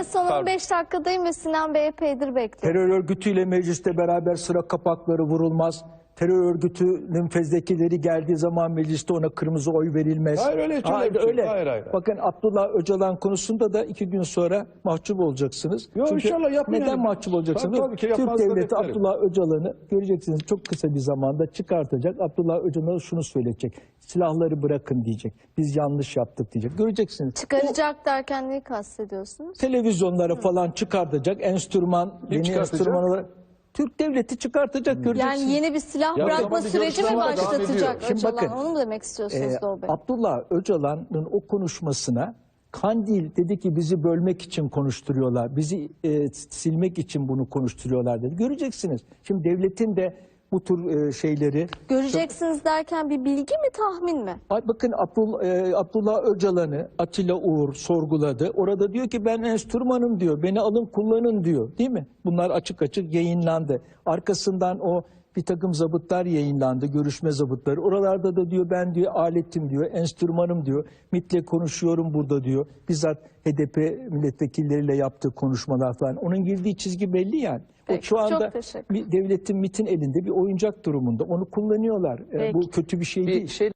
de son Pardon. 15 dakikadayım ve Sinan Bey epeydir bekliyor. Terör örgütüyle mecliste beraber sıra kapakları vurulmaz. Terör örgütünün fezlekeleri geldiği zaman mecliste ona kırmızı oy verilmez. Hayır, öyle hiç öyle Hayır, bir şey öyle. Hayır, hayır. Bakın Abdullah Öcalan konusunda da iki gün sonra mahcup olacaksınız. Yok, Çünkü inşallah yapmayın Neden yani. mahcup olacaksınız? Tabii, tabii ki Türk devleti beklerim. Abdullah Öcalan'ı göreceksiniz çok kısa bir zamanda çıkartacak. Abdullah Öcalan şunu söyleyecek. Silahları bırakın diyecek. Biz yanlış yaptık diyecek. Göreceksiniz. Çıkaracak derken neyi kastediyorsunuz? televizyonlara falan çıkartacak enstrüman, yeni çıkartacak? enstrüman olarak Türk devleti çıkartacak göreceksiniz. Yani yeni bir silah Ya bırakma bir süreci mi görüşme var, devam başlatacak ediyor. Şimdi Öcalan? bakın, Onu mu demek istiyorsunuz Ee, Doğu Bey? Abdullah Öcalan'ın o konuşmasına Kandil dedi ki bizi bölmek için konuşturuyorlar. Bizi e, silmek için bunu konuşturuyorlar dedi. Göreceksiniz. Şimdi devletin de bu tür e, şeyleri Göreceksiniz derken bir bilgi mi tahmin mi? Ay bakın Abdullah, e, Abdullah Öcalan'ı Atilla Uğur sorguladı. Orada diyor ki ben enstrümanım diyor. Beni alın kullanın diyor. Değil mi? Bunlar açık açık yayınlandı. Arkasından o bir takım zabıtlar yayınlandı, görüşme zabıtları. Oralarda da diyor ben diyor aletim diyor, enstrümanım diyor, MIT'le konuşuyorum burada diyor. Bizzat HDP milletvekilleriyle yaptığı konuşmalar falan. Onun girdiği çizgi belli yani. Peki, o şu anda devletin MIT'in elinde bir oyuncak durumunda. Onu kullanıyorlar. Ee, Peki. Bu kötü bir şey bir değil. Şey...